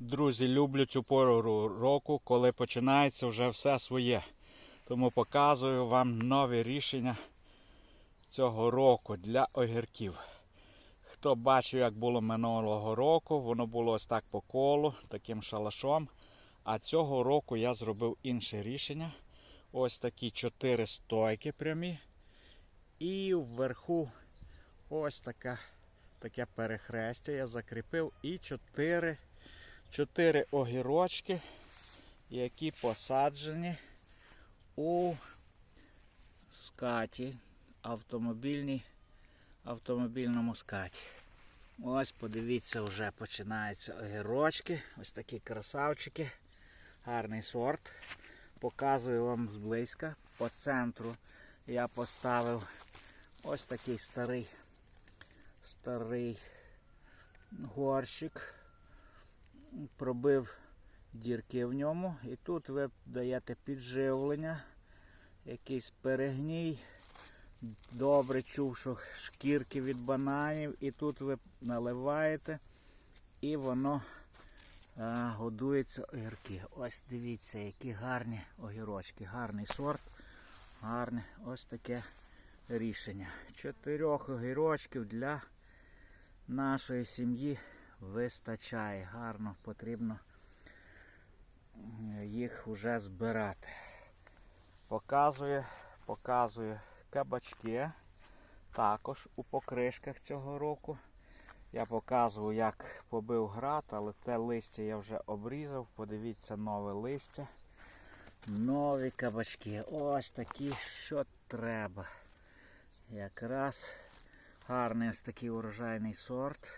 Друзі, люблю цю пору року, коли починається вже все своє. Тому показую вам нові рішення цього року для огірків. Хто бачив, як було минулого року, воно було ось так по колу, таким шалашом. А цього року я зробив інше рішення. Ось такі чотири стойки прямі. І вверху ось така, таке перехрестя я закріпив і чотири, чотири огірочки, які посаджені у скаті автомобільному скаті. Ось подивіться, вже починаються огірочки. Ось такі красавчики. Гарний сорт. Показую вам зблизька. По центру я поставив ось такий старий старий горщик. Пробив дірки в ньому. І тут ви даєте підживлення, якийсь перегній. Добре чув, що шкірки від бананів. І тут ви наливаєте і воно а, годується огірки. Ось дивіться, які гарні огірочки, гарний сорт, гарне ось таке рішення. Чотирьох огірочків для нашої сім'ї вистачає. Гарно потрібно їх вже збирати. Показує, показує кабачки. Також у покришках цього року. Я показував, як побив град, але те листя я вже обрізав. Подивіться нове листя. Нові кабачки. Ось такі, що треба. Якраз гарний ось такий урожайний сорт.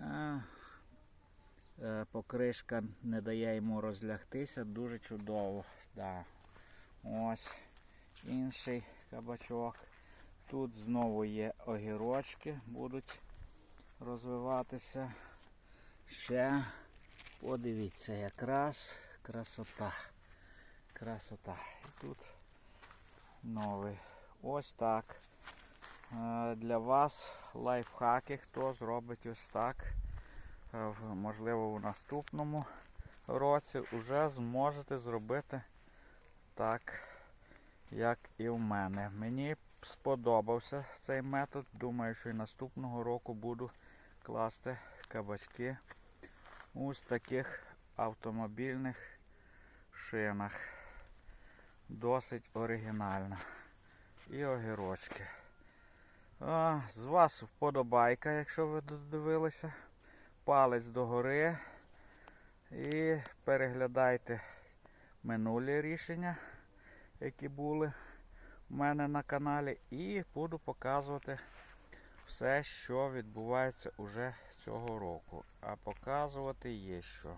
Е, покришка не дає йому розлягтися. Дуже чудово. Да. Ось інший кабачок. Тут знову є огірочки, будуть розвиватися. Ще подивіться, якраз красота. Красота. І тут новий. Ось так. Е, Для вас лайфхаки, хто зробить ось так. Е, Можливо, у наступному році вже зможете зробити так, як і в мене. Мені сподобався цей метод. Думаю, що і наступного року буду класти кабачки ось таких автомобільних шинах. Досить оригінально. І огірочки. З вас вподобайка, якщо ви додивилися. Палець догори. І переглядайте минулі рішення, які були у мене на каналі. І буду показувати все, що відбувається уже цього року. А показувати є що.